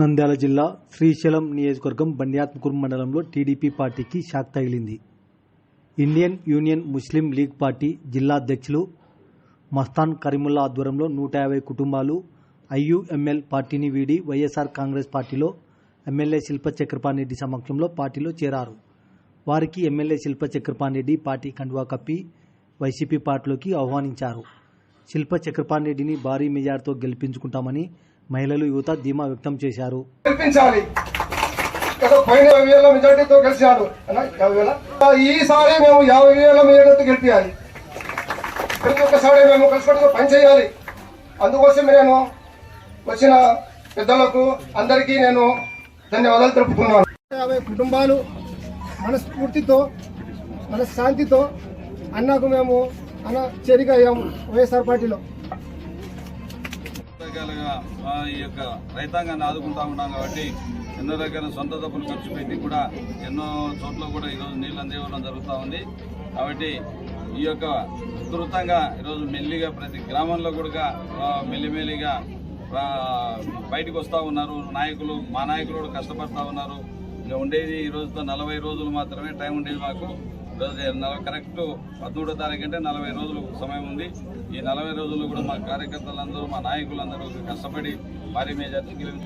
నంద్యాల జిల్లా శ్రీశైలం నియోజకవర్గం బండియాత్మకూరు మండలంలో టీడీపీ పార్టీకి షాక్ తగిలింది. Indian Union Muslim League party జిల్లా అధ్యక్షులు మస్తాన్ కరీముల్లా ఆధ్వర్యంలో నూట యాభై కుటుంబాలు ఐయుఎంఎల్ పార్టీని వీడి వైఎస్ఆర్ కాంగ్రెస్ పార్టీలో ఎమ్మెల్యే శిల్ప చక్రపాణిరెడ్డి సమక్షంలో పార్టీలో చేరారు. వారికి ఎమ్మెల్యే శిల్ప చక్రపాణిరెడ్డి పార్టీ కండువా కప్పి వైసీపీ పార్టీలోకి ఆహ్వానించారు. శిల్ప చక్రపాణిరెడ్డిని భారీ మెజార్టీతో గెలిపించుకుంటామని మహిళలు యువత ధీమా వ్యక్తం చేశారు. గెలిపించాలి. కదా పోయిన యాభై వేల మెజార్టీతో గెలిచాడు ఈసారి మేము యాభై వేల మెజార్టీతో గెలిపించాలి ప్రతి ఒక్కసారి మేము కలిసికట్టుగా పనిచేయాలి అందుకోసం నేను వచ్చిన పెద్దలకు అందరికీ నేను ధన్యవాదాలు తెలుపుతున్నాను. యాభై కుటుంబాలు మనస్ఫూర్తితో మనశ్శాంతితో అన్నకు మేము అన్న చేరిక అయ్యాము వైఎస్ఆర్ పార్టీలో. రకాలుగా ఈ యొక్క రైతాంగాన్ని ఆదుకుంటా ఉన్నాం కాబట్టి ఎన్నో రకాల సొంత డబ్బులు ఖర్చు పెట్టి కూడా ఎన్నో చోట్ల కూడా ఈరోజు నీళ్ళు అందివ్వడం జరుగుతూ ఉంది. కాబట్టి ఈ యొక్క విస్తృతంగా ఈరోజు మెల్లిగా ప్రతి గ్రామంలో కూడా మెల్లిమెల్లిగా బయటకు వస్తూ ఉన్నారు. నాయకులు మా నాయకులు కూడా కష్టపడతా ఉన్నారు. ఇంకా ఉండేది ఈ రోజుతో నలభై రోజులు మాత్రమే టైం ఉండేది మాకు. కరెక్ట్ పదమూడో తారీఖు అంటే నలభై రోజులు సమయం ఉంది. ఈ నలభై రోజులు కూడా మా కార్యకర్తలందరూ మా నాయకులందరూ కష్టపడి భారీ మేజార్టీ గెలిపి